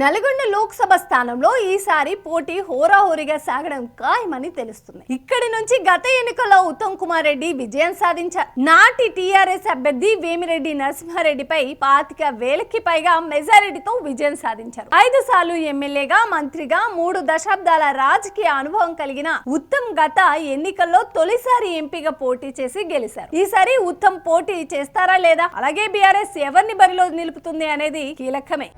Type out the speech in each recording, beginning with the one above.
నల్గొండ లోక్సభ స్థానంలో ఈసారి పోటీ హోరాహోరీగా సాగడం ఖాయమని తెలుస్తుంది. ఇక్కడి నుంచి గత ఎన్నికల్లో ఉత్తమ్ కుమార్ రెడ్డి విజయం సాధించారు నాటి టీఆర్ఎస్ అభ్యర్థి వేమిరెడ్డి నరసింహారెడ్డిపై పాతిక వేలకి పైగా మెజారిటీతో విజయం సాధించారు. ఐదు సార్లు ఎమ్మెల్యేగా మంత్రిగా మూడు దశాబ్దాల రాజకీయ అనుభవం కలిగిన ఉత్తమ్ గత ఎన్నికల్లో తొలిసారి ఎంపీగా పోటీ చేసి గెలిచారు ఈసారి ఉత్తమ్ పోటీ చేస్తారా లేదా? అలాగే బీఆర్ఎస్ ఎవరిని బరిలో నిలుపుతుంది అనేది కీలకమే.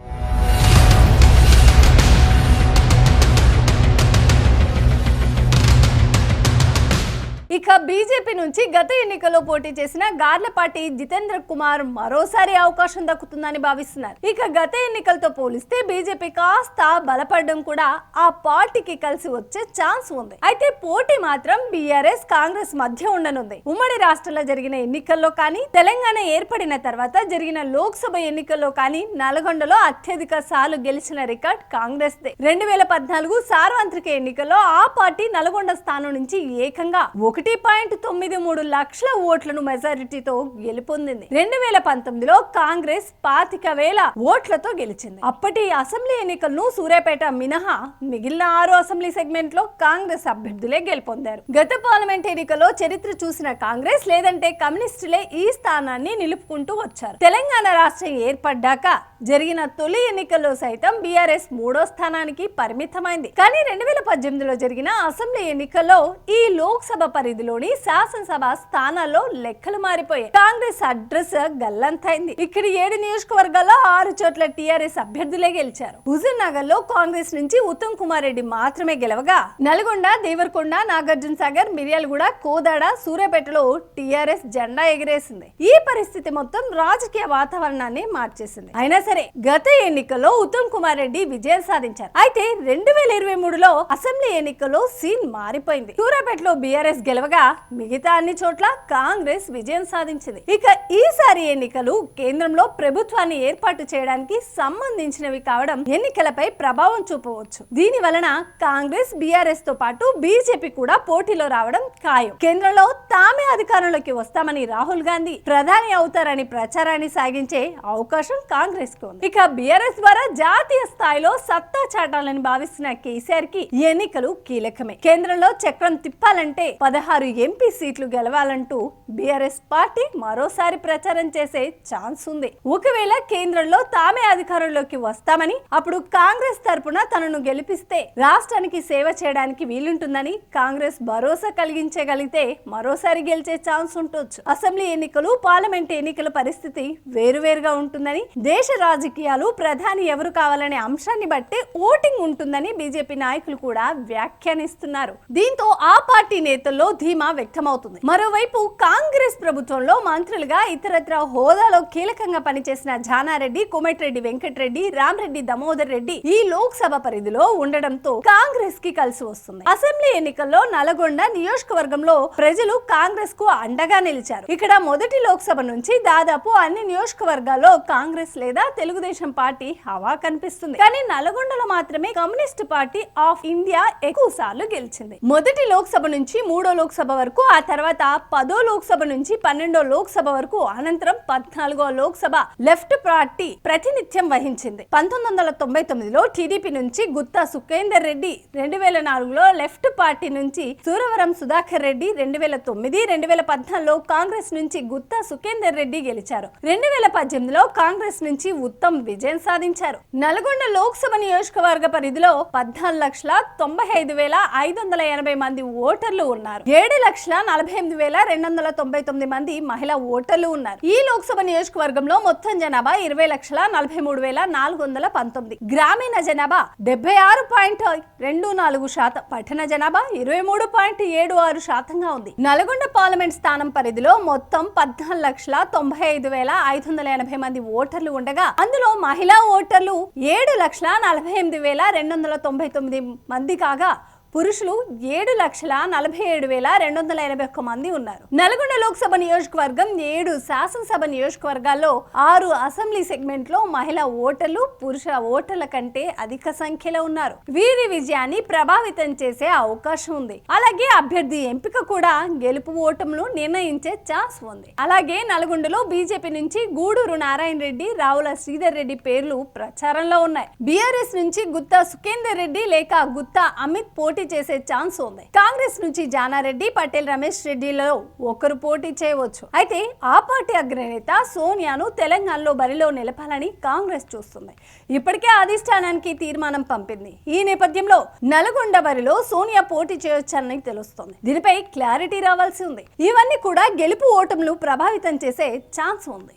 బీజేపీ నుంచి గత ఎన్నికల్లో పోటీ చేసిన గార్లపాటి జితేంద్ర కుమార్ మరోసారి అవకాశం దక్కుతుందని భావిస్తున్నారు. ఇక గత ఎన్నికలతో పోలిస్తే బీజేపీ కాస్త బలపడడం కూడా ఆ పార్టీకి కలిసి వచ్చే ఛాన్స్ ఉంది. అయితే పోటీ మాత్రం బీఆర్ఎస్ కాంగ్రెస్ మధ్య ఉండనుంది. ఉమ్మడి రాష్ట్రంలో జరిగిన ఎన్నికల్లో కానీ తెలంగాణ ఏర్పడిన తర్వాత జరిగిన లోక్సభ ఎన్నికల్లో కానీ నల్గొండలో అత్యధిక సార్లు గెలిచిన రికార్డ్ కాంగ్రెస్ దే రెండు వేల పద్నాలుగు సార్వత్రిక ఎన్నికల్లో ఆ పార్టీ నల్గొండ స్థానం నుంచి ఏకంగా ఒకటి పాయింట్ తొమ్మిది మూడు లక్షల ఓట్లను మెజారిటీతో గెలుపొందింది. రెండు వేల పంతొమ్మిదిలో కాంగ్రెస్ పాతిక వేల ఓట్లతో గెలిచింది. అప్పటి అసెంబ్లీ ఎన్నికలను సూర్యాపేట మినహా మిగిలిన ఆరు అసెంబ్లీ సెగ్మెంట్లో కాంగ్రెస్ అభ్యర్థులే గెలుపొందారు. గత పార్లమెంట్ ఎన్నికల్లో చరిత్ర చూసిన కాంగ్రెస్ లేదంటే కమ్యూనిస్టులే ఈ స్థానాన్ని నిలుపుకుంటూ వచ్చారు. తెలంగాణ రాష్ట్రం ఏర్పడ్డాక జరిగిన తొలి ఎన్నికల్లో సైతం బీఆర్ఎస్ మూడో స్థానానికి పరిమితమైంది. కానీ రెండు వేల పద్దెనిమిదిలో జరిగిన అసెంబ్లీ ఎన్నికల్లో ఈ లోక్సభ పరిధిలోని శాసనసభ స్థానాల్లో లెక్కలు మారిపోయాయి. కాంగ్రెస్ అడ్రస్ గల్లంతైంది. ఇక్కడ ఏడు నియోజకవర్గాల్లో ఆరు చోట్ల టీఆర్ఎస్ అభ్యర్థులే గెలిచారు. హుజూర్ నగర్లో కాంగ్రెస్ నుంచి ఉత్తమ్ కుమార్ రెడ్డి మాత్రమే గెలవగా నల్గొండ దేవరకొండ నాగార్జున సాగర్ మిర్యాలగూడ కోదాడ సూర్యాపేటలో టీఆర్ఎస్ జెండా ఎగిరేసింది. ఈ పరిస్థితి మొత్తం రాజకీయ వాతావరణాన్ని మార్చేసింది. అయినా సరే గత ఎన్నికల్లో ఉత్తమ్ కుమార్ రెడ్డి విజయం సాధించారు. అయితే రెండు వేల ఇరవై మూడులో అసెంబ్లీ ఎన్నికల్లో సీన్ మారిపోయింది. సూర్యాపేటలో బీఆర్ఎస్ గెలవగా మిగతా అన్ని చోట్ల కాంగ్రెస్ విజయం సాధించింది. ఇక ఈసారి ఎన్నికలు కేంద్రంలో ప్రభుత్వాన్ని ఏర్పాటు చేయడానికి సంబంధించినవి కావడం ఎన్నికలపై ప్రభావం చూపవచ్చు. దీని వలన కాంగ్రెస్ బీఆర్ఎస్తో పాటు బీజేపీ కూడా పోటీలో రావడం ఖాయం. కేంద్రంలో తామే అధికారంలోకి వస్తామని రాహుల్ గాంధీ ప్రధాని అవుతారని ప్రచారాన్ని సాగించే అవకాశం కాంగ్రెస్కు ఉంది. ఇక బీఆర్ఎస్ ద్వారా జాతీయ స్థాయిలో సత్తా చాటాలని భావిస్తున్న కేసీఆర్కి ఎన్నికలు కీలకమే. కేంద్రంలో చక్రం తిప్పాలంటే పదహారు ఎంపీ సీట్లు గెలవాలంటూ బీఆర్ఎస్ పార్టీ మరోసారి ప్రచారం చేసే ఛాన్స్ ఉంది. ఒకవేళ కేంద్రంలో తామే అధికారంలోకి వస్తామని అప్పుడు కాంగ్రెస్ తరపున తనను గెలిపిస్తే రాష్ట్రానికి సేవ చేయడానికి వీలుంటుందని కాంగ్రెస్ భరోసా కలిగించగలిగితే మరోసారి గెలిచే ఛాన్స్ ఉండొచ్చు. అసెంబ్లీ ఎన్నికలు పార్లమెంట్ ఎన్నికల పరిస్థితి వేరువేరుగా ఉంటుందని దేశ రాజకీయాలు ప్రధాని ఎవరు కావాలనే అంశాన్ని బట్టి ఓటింగ్ ఉంటుందని బీజేపీ నాయకులు కూడా వ్యాఖ్యానిస్తున్నారు. దీంతో ఆ పార్టీ నేతల్లో ధీమా వ్యక్తమవుతుంది. మరోవైపు కాంగ్రెస్ ప్రభుత్వంలో మంత్రులుగా ఇతరత్ర హోదాలో కీలకంగా పనిచేసిన జానారెడ్డి కోమటిరెడ్డి వెంకటరెడ్డి రామరెడ్డి దామోదర్ రెడ్డి ఈ లోక్సభ పరిధిలో ఉండడంతో కాంగ్రెస్కి కలిసి వస్తుంది. అసెంబ్లీ ఎన్నికల్లో నల్గొండ నియోజకవర్గంలో ప్రజలు కాంగ్రెస్కు అండగా నిలిచారు. ఇక్కడ మొదటి లోక్సభ నుంచి దాదాపు అన్ని నియోజకవర్గాల్లో కాంగ్రెస్ లేదా తెలుగుదేశం పార్టీ హవా కనిపిస్తుంది. కానీ నల్గొండలో మాత్రమే కమ్యూనిస్ట్ పార్టీ ఆఫ్ ఇండియా ఎక్కువ సార్లు గెలిచింది. మొదటి లోక్సభ నుంచి మూడో లోక్సభ వరకు ఆ తర్వాత పదో లోక్సభ నుంచి పన్నెండో లోక్సభ వరకు అనంతరం పద్నాలుగో లోక్సభ లెఫ్ట్ పార్టీ ప్రాతినిధ్యం వహించింది. పంతొమ్మిది వందల తొంభై తొమ్మిదిలో టీడీపీ నుంచి గుత్తా సుఖేందర్ రెడ్డి రెండు వేల నాలుగులో లెఫ్ట్ పార్టీ నుంచి సూరవరం సుధాకర్ రెడ్డి రెండు వేల తొమ్మిది రెండు వేల పద్నాలుగులో కాంగ్రెస్ నుంచి గుత్తా సుఖేందర్ రెడ్డి గెలిచారు. రెండు వేల పద్దెనిమిదిలో కాంగ్రెస్ నుంచి ఉత్తమ్ విజయం సాధించారు. నల్గొండ లోక్సభ నియోజకవర్గ పరిధిలో పద్నాలుగు లక్షల తొంభై ఐదు వేల ఐదు వందల ఎనభై మంది ఓటర్లు ఉన్నారు. ఏడు లక్షల నలభై ఎనిమిది వేల రెండు వందల తొంభై తొమ్మిది మంది మహిళా ఓటర్లు ఉన్నారు. ఈ లోక్సభ నియోజకవర్గంలో మొత్తం జనాభా ఇరవై లక్షల నలభై మూడు వేల నాలుగు వందల పంతొమ్మిది. గ్రామీణ జనాభా డెబ్బై ఆరు పాయింట్ రెండు నాలుగు శాతం. పట్టణ జనాభా ఇరవై మూడు పాయింట్ ఏడు ఆరు శాతంగా ఉంది. నల్గొండ పార్లమెంట్ స్థానం పరిధిలో మొత్తం పద్నాలుగు లక్షల తొంభై ఐదు వేల ఐదు వందల ఎనభై మంది ఓటర్లు ఉండగా అందులో మహిళా ఓటర్లు ఏడు లక్షల నలభై ఎనిమిది వేల రెండు వందల తొంభై తొమ్మిది మంది కాగా పురుషులు ఏడు లక్షల నలభై ఏడు వేల రెండు వందల ఎనభై ఒక్క మంది ఉన్నారు. నల్గొండ లోక్సభ నియోజకవర్గం ఏడు శాసనసభ నియోజకవర్గాల్లో ఆరు అసెంబ్లీ సెగ్మెంట్లో మహిళా ఓటర్లు పురుష ఓటర్ల కంటే అధిక సంఖ్యలో ఉన్నారు. వీరి విజయాన్ని ప్రభావితం చేసే అవకాశం ఉంది. అలాగే అభ్యర్థి ఎంపిక కూడా గెలుపు ఓటములు నిర్ణయించే ఛాన్స్ ఉంది. అలాగే నల్గొండలో బీజేపీ నుంచి గూడూరు నారాయణ రెడ్డి రావుల శ్రీధర్ రెడ్డి పేర్లు ప్రచారంలో ఉన్నాయి. బీఆర్ఎస్ నుంచి గుత్తా సుఖేందర్ రెడ్డి లేక గుత్తా అమిత్ పోటీ పోటీ చేసే ఛాన్స్ ఉంది. కాంగ్రెస్ నుంచి జానారెడ్డి పటేల్ రమేష్ రెడ్డిలో ఒకరు పోటీ చేయవచ్చు. అయితే ఆ పార్టీ అగ్రనేత సోనియాను తెలంగాణలో బరిలో నిలపాలని కాంగ్రెస్ చూస్తుంది. ఇప్పటికే అధిష్టానానికి తీర్మానం పంపింది. ఈ నేపథ్యంలో నల్గొండ బరిలో సోనియా పోటీ చేయొచ్చని తెలుస్తోంది. దీనిపై క్లారిటీ రావాల్సి ఉంది. ఇవన్నీ కూడా గెలుపు ఓటములు ప్రభావితం చేసే ఛాన్స్ ఉంది.